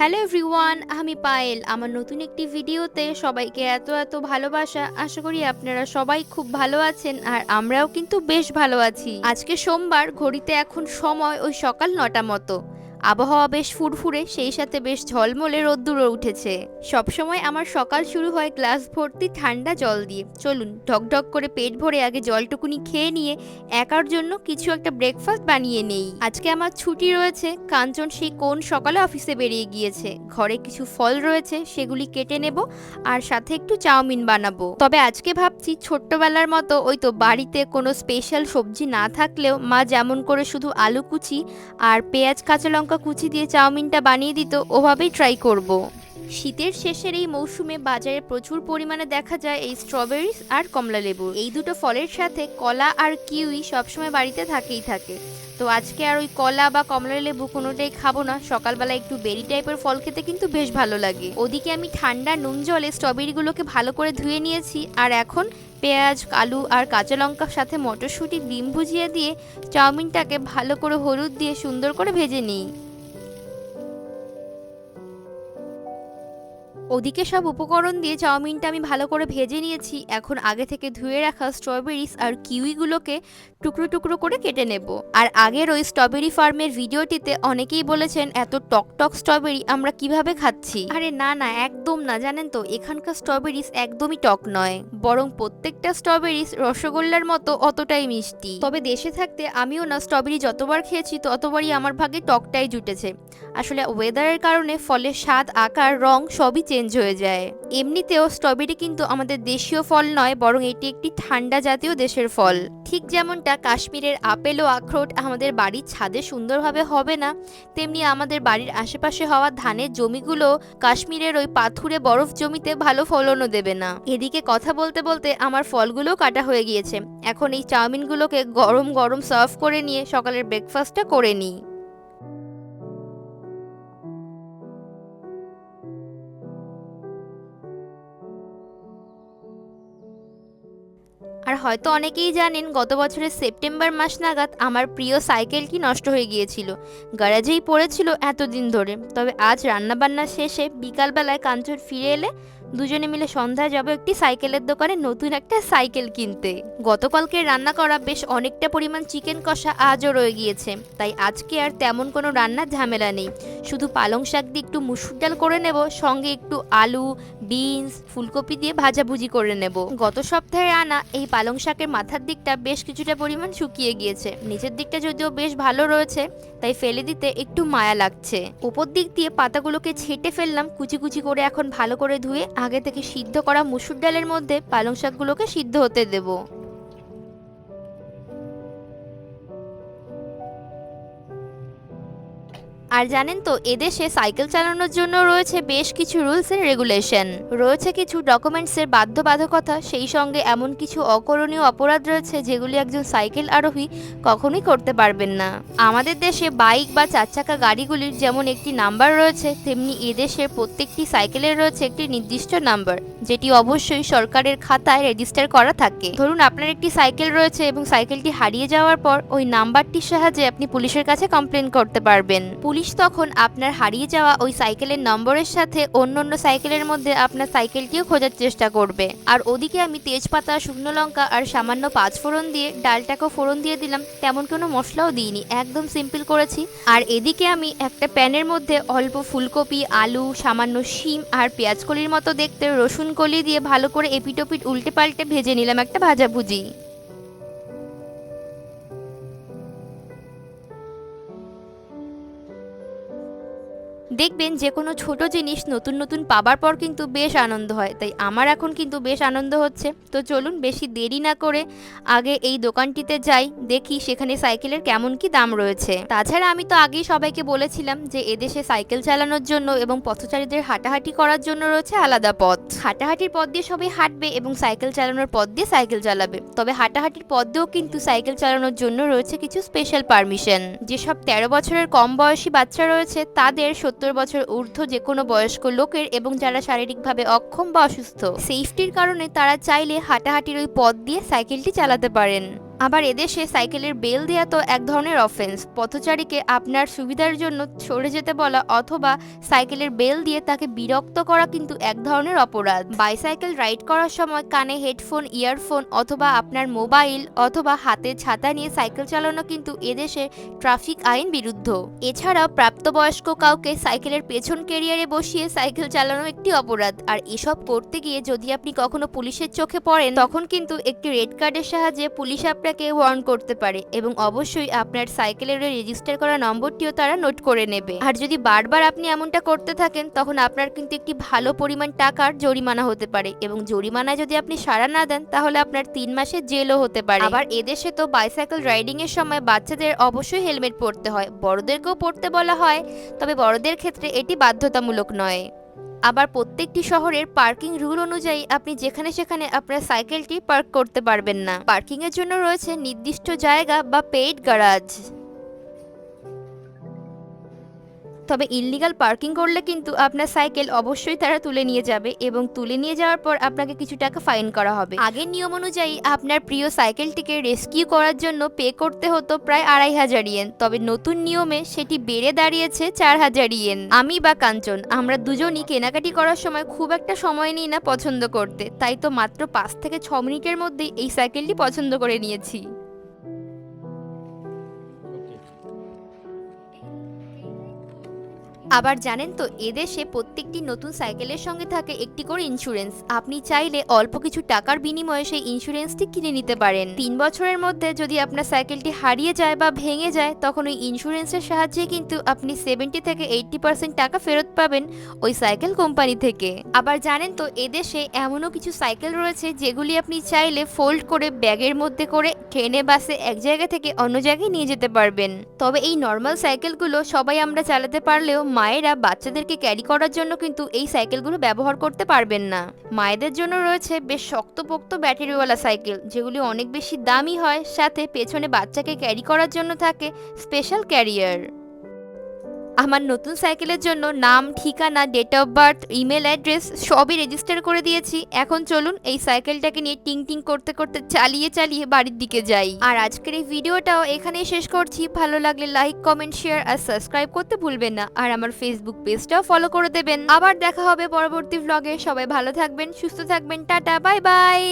Hello everyone আমি পায়েল। আমার নতুন একটি ভিডিওতে সবাইকে এত এত ভালোবাসা। আশা করি আপনারা সবাই খুব ভালো আছেন আর আমরাও কিন্তু বেশ ভালো আছি। আজকে সোমবার, ঘড়িতে এখন সময় ওই সকাল নটা মতো। আবহাওয়া বেশ ফুরফুরে, সেই সাথে বেশ ঝলমলে রোদ্দুরও উঠেছে। সবসময় আমার সকাল শুরু হয় গ্লাস ভর্তি ঠান্ডা জল দিয়ে। চলুন ঢকঢক করে পেট ভরে আগে জলটুকুনি খেয়ে নিয়ে একার জন্য কিছু একটা ব্রেকফাস্ট বানিয়ে নেই। আজকে আমার ছুটি রয়েছে, কাঞ্চন সেই কোন সকালে অফিসে বেরিয়ে গিয়েছে। ঘরে কিছু ফল রয়েছে, সেগুলি কেটে নেব আর সাথে একটু চাউমিন বানাবো। তবে আজকে ভাবছি ছোট্টবেলার মতো ওই তো বাড়িতে কোনো স্পেশাল সবজি না থাকলেও মা যেমন করে শুধু আলু কুচি আর পেঁয়াজ কাঁচা লঙ্কা কুচি দিয়ে চাউমিনটা বানিয়ে দিত ওভাবেই ট্রাই করব। শীতের শেষের এই মৌসুমে বাজারে প্রচুর পরিমাণে দেখা যায় এই স্ট্রবেরিজ আর কমলা লেবু। এই দুটো ফলের সাথে কলা আর কিউই সবসময় বাড়িতে থাকেই থাকে। তো আজকে আর ওই কলা বা কমলা লেবু কোনোটাই খাব না। সকালবেলা একটু বেরি টাইপের ফল খেতে কিন্তু বেশ ভালো লাগে। ওদিকে আমি ঠান্ডা নুন জলে স্ট্রবেরিগুলোকে ভালো করে ধুয়ে নিয়েছি। আর এখন পেঁয়াজ, আলু আর কাঁচা লঙ্কার সাথে মটরশুঁটি, ডিম ভুজিয়ে দিয়ে চাউমিনটাকে ভালো করে হলুদ দিয়ে সুন্দর করে ভেজে নিই। ওদিকে সব উপকরণ দিয়ে চাউমিনটা আমি ভালো করে ভেজে নিয়েছি। এখন আগে থেকে ধুয়ে রাখা স্ট্রবেরিজ আর কিউইগুলোকে টুকরো টুকরো করে কেটে নেব। আর আগের ওই স্ট্রবেরি ফার্মের ভিডিওটিতে অনেকেই বলেছেন, এত টক টক স্ট্রবেরি আমরা কীভাবে খাচ্ছি? আরে না না, একদম না, জানেন তো, এখানকার স্ট্রবেরিজ একদমই টক নয়। বরং প্রত্যেকটা স্ট্রবেরিজ রসগোল্লার মতো অতটাই মিষ্টি। তবে দেশে থাকতে আমিও না স্ট্রবেরি যতবার খেয়েছি, ততবারই আমার ভাগে টকটাই জুটেছে। আসলে ওয়েদারের কারণে ফলের স্বাদ, আকার, রং সবই চেঞ্জ হয়ে যায়। এমনিতেও স্ট্রবেরি কিন্তু আমাদের দেশীয় ফল নয়, বরং এটি একটি ঠান্ডা জাতীয় দেশের ফল। ঠিক যেমনটা কাশ্মীরের আপেল ও আখরোট আমাদের বাড়ির ছাদে সুন্দরভাবে হবে না, তেমনি আমাদের বাড়ির আশেপাশে হওয়া ধানের জমিগুলো কাশ্মীরের ওই পাথুরে বরফ জমিতে ভালো ফলনও দেবে না। এদিকে কথা বলতে বলতে আমার ফলগুলো কাটা হয়ে গিয়েছে। এখন এই চাউমিনগুলোকে গরম গরম সার্ভ করে নিয়ে সকালের ব্রেকফাস্টটা করে নিই। আর হয়তো অনেকেই জানেন গত বছরের সেপ্টেম্বর মাস নাগাদ আমার প্রিয় সাইকেলটি নষ্ট হয়ে গিয়েছিল। গ্যারাজেই পড়েছিল এতদিন ধরে। তবে আজ রান্নাবান্না শেষে বিকালবেলায় কাঞ্চন ফিরে এলে দুজনে মিলে সন্ধ্যায় যাব একটি সাইকেলের দোকানে নতুন একটা সাইকেল কিনতে। গতকালকে রান্না করা বেশ অনেকটা পরিমাণ চিকেন কষা আজও রয়ে গিয়েছে। তাই আজকে আর তেমন কোনো রান্নার ঝামেলা নেই। শুধু পালং শাক দিয়ে একটু মুসুর ডাল করে নেব, সঙ্গে একটু আলু, বিনস, ফুলকপি দিয়ে ভাজাভুজি করে নেব। গত সপ্তাহে আনা এই পালং শাকের মাথার দিকটা বেশ কিছুটা পরিমাণ শুকিয়ে গিয়েছে। নিচের দিকটা যদিও বেশ ভালো রয়েছে, তাই ফেলে দিতে একটু মায়া লাগছে। উপর দিক দিয়ে পাতাগুলোকে ছেটে ফেললাম, কুচি কুচি করে এখন ভালো করে ধুয়ে আগে থেকে সিদ্ধ করা মুসুর ডালের মধ্যে পালং শাকগুলোকে সিদ্ধ হতে দেবো। আর জানেন তো, এদেশে সাইকেল চালানোর জন্য রয়েছে বেশ কিছু রুলস এন্ড রেগুলেশন। রয়েছে কিছু ডকুমেন্টসের বাধ্যবাধকতা, সেই সঙ্গে এমন কিছু অকরণীয় অপরাধ রয়েছে যেগুলি একজন সাইকেল আরোহী কখনোই করতে পারবেন না। আমাদের দেশে বাইক বা চার চাকা গাড়িগুলির যেমন একটি নাম্বার রয়েছে, তেমনি এদেশের প্রত্যেকটি সাইকেলের রয়েছে একটি নির্দিষ্ট নাম্বার, যেটি অবশ্যই সরকারের খাতায় রেজিস্টার করা থাকে। ধরুন, আপনার একটি সাইকেল রয়েছে এবং সাইকেলটি হারিয়ে যাওয়ার পর ওই নাম্বারটির সাহায্যে আপনি পুলিশের কাছে কমপ্লেন করতে পারবেন। পুলিশ তখন আপনার হারিয়ে যাওয়া ওই সাইকেলের নম্বরের সাথে অন্য অন্য সাইকেলের মধ্যে আপনার সাইকেলটিও খোঁজার চেষ্টা করবে। আর ওদিকে আমি তেজপাতা, শুকনো লঙ্কা আর সামান্য পাঁচ ফোড়ন দিয়ে, ডালটাকেও ফোড়ন দিয়ে দিলাম, তেমন কোনো মশলাও দিইনি, একদম সিম্পল করেছি। আর এদিকে আমি একটা প্যানের মধ্যে অল্প ফুলকপি, আলু, সামান্য শিম আর পেঁয়াজ কলির মতো দেখতে রসুন কলি দিয়ে ভালো করে এপিটোপিট উল্টে পাল্টে ভেজে নিলাম একটা ভাজাভুজি দেখবেন যে কোনো ছোট জিনিস নতুন নতুন পাবার পর কিন্তু বেশ আনন্দ হয়। তাই আমার এখন কিন্তু বেশ আনন্দ হচ্ছে। তো চলুন বেশি দেরি না করে আগে এই দোকানটিতে যাই, দেখি সেখানে সাইকেলের কেমন কি দাম রয়েছে। তাছাড়া আমি তো আগেই সবাইকে বলেছিলাম যে এদেশে সাইকেল চালানোর জন্য এবং পথচারীদের হাঁটাহাঁটি করার জন্য রয়েছে আলাদা পথ। হাঁটাহাঁটির পথ দিয়ে সবাই হাঁটবে এবং সাইকেল চালানোর পথ দিয়ে সাইকেল চালাবে। তবে হাঁটাহাঁটির পথ দিয়েও কিন্তু সাইকেল চালানোর জন্য রয়েছে কিছু স্পেশাল পারমিশন যেসব তেরো বছরের কম বয়সী বাচ্চা রয়েছে, তাদের সত্তর বছর ঊর্ধ্ব যে কোনো বয়স্ক লোকের এবং যারা শারীরিকভাবে অক্ষম বা অসুস্থ। সেফটির কারণে তারা চাইলে হাঁটাহাঁটির ওই পথ দিয়ে সাইকেলটি চালাতে পারেন। আবার এদেশে সাইকেলের বেল দেওয়া তো এক ধরনের অফেন্স পথচারীকে আপনার সুবিধার জন্য সরে যেতে বলা অথবা সাইকেলের বেল দিয়ে তাকে বিরক্ত করা কিন্তু এক ধরনের অপরাধ। বাইসাইকেল রাইড করার সময় কানে হেডফোন, ইয়ারফোন অথবা আপনার মোবাইল অথবা হাতে ছাতা নিয়ে সাইকেল চালানো কিন্তু এদেশে ট্রাফিক আইন বিরুদ্ধ। এছাড়াও প্রাপ্তবয়স্ক কাউকে সাইকেলের পেছন কেরিয়ারে বসিয়ে সাইকেল চালানো একটি অপরাধ। আর এসব করতে গিয়ে যদি আপনি কখনো পুলিশের চোখে পড়েন, তখন কিন্তু একটি রেড কার্ডের সাহায্যে পুলিশ আপনাকে ওয়ার্ন করতে পারে এবং অবশ্যই আপনার সাইকেলের রেজিস্টার করা নম্বরটিও তারা নোট করে নেবে। আর যদি বারবার আপনি এমনটা করতে থাকেন, তখন আপনার কিন্তু একটি ভালো পরিমাণ টাকার জরিমানা হতে পারে এবং জরিমানায় যদি আপনি সাড়া না দেন, তাহলে আপনার তিন মাসের জেলও হতে পারে। আবার এদেশে তো বাইসাইকেল রাইডিং এর সময় বাচ্চাদের অবশ্যই হেলমেট পরতে হয়। বড়দেরকেও পরতে বলা হয়, তবে বড়দের ক্ষেত্রে এটি বাধ্যতামূলক নয়। আবার প্রত্যেকটি শহরের পার্কিং রুল অনুযায়ী আপনি যেখানে সেখানে আপনার সাইকেলটি পার্ক করতে পারবেন না। পার্কিং এর জন্য রয়েছে নির্দিষ্ট জায়গা বা পেইড গ্যারাজ। তবে ইললিগাল পার্কিং করলে কিন্তু আপনার সাইকেল অবশ্যই তারা তুলে নিয়ে যাবে এবং তুলে নিয়ে যাওয়ার পর আপনাকে কিছু টাকা ফাইন করা হবে। আগের নিয়ম অনুযায়ী আপনার প্রিয় সাইকেলটিকে রেস্কিউ করার জন্য পে করতে হতো প্রায় আড়াই হাজার ইয়েন তবে নতুন নিয়মে সেটি বেড়ে দাঁড়িয়েছে চার হাজার ইয়েন আমি বা কাঞ্চন, আমরা দুজনই কেনাকাটি করার সময় খুব একটা সময় নিই না পছন্দ করতে, তাই তো মাত্র পাঁচ থেকে ছ মিনিটের মধ্যেই এই সাইকেলটি পছন্দ করে নিয়েছি। আবার জানেন তো এদেশে প্রত্যেকটি নতুন সাইকেলের সঙ্গে থাকে একটি করে ইন্স্যুরেন্স আপনি চাইলে অল্প কিছু টাকার বিনিময়ে সেই ইন্স্যুরেন্সটি কিনে নিতে পারেন। তিন বছরের মধ্যে যদি আপনার সাইকেলটি হারিয়ে যায় বা ভেঙে যায়, তখন ওই ইন্স্যুরেন্সের সাহায্যে কিন্তু আপনি সেভেন্টি থেকে এইটটি পার্সেন্ট টাকা ফেরত পাবেন ওই সাইকেল কোম্পানি থেকে। আবার জানেন তো এদেশে এমনও কিছু সাইকেল রয়েছে যেগুলি আপনি চাইলে ফোল্ড করে ব্যাগের মধ্যে করে ট্রেনে, বাসে এক জায়গা থেকে অন্য জায়গায় নিয়ে যেতে পারবেন। তবে এই নর্মাল সাইকেলগুলো সবাই আমরা চালাতে পারলেও মায়েরা বাচ্চাদেরকে ক্যারি করার জন্য কিন্তু এই সাইকেলগুলো ব্যবহার করতে পারবেন না। মায়েদের জন্য রয়েছে বেশ শক্তপোক্ত ব্যাটারিওয়ালা সাইকেল যেগুলি অনেক বেশি দামি হয়, সাথে পেছনে বাচ্চাকে ক্যারি করার জন্য থাকে স্পেশাল ক্যারিয়ার আমার নতুন সাইকেলের জন্য নাম, ঠিকানা date of birth email address সবই রেজিস্টার করে দিয়েছি। এখন চলুন এই সাইকেলটাকে নিয়ে টিং টিং করতে করতে চালিয়ে চালিয়ে বাড়ির দিকে যাই। আর আজকের এই ভিডিওটাও এখানেই শেষ করছি। ভালো লাগলে লাইক কমেন্ট শেয়ার আর সাবস্ক্রাইব করতে ভুলবেন না। আর আমার ফেসবুক পেজটাও ফলো করে দেবেন। আবার দেখা হবে পরবর্তী ভ্লগে সবাই ভালো থাকবেন, সুস্থ থাকবেন। Tata bye bye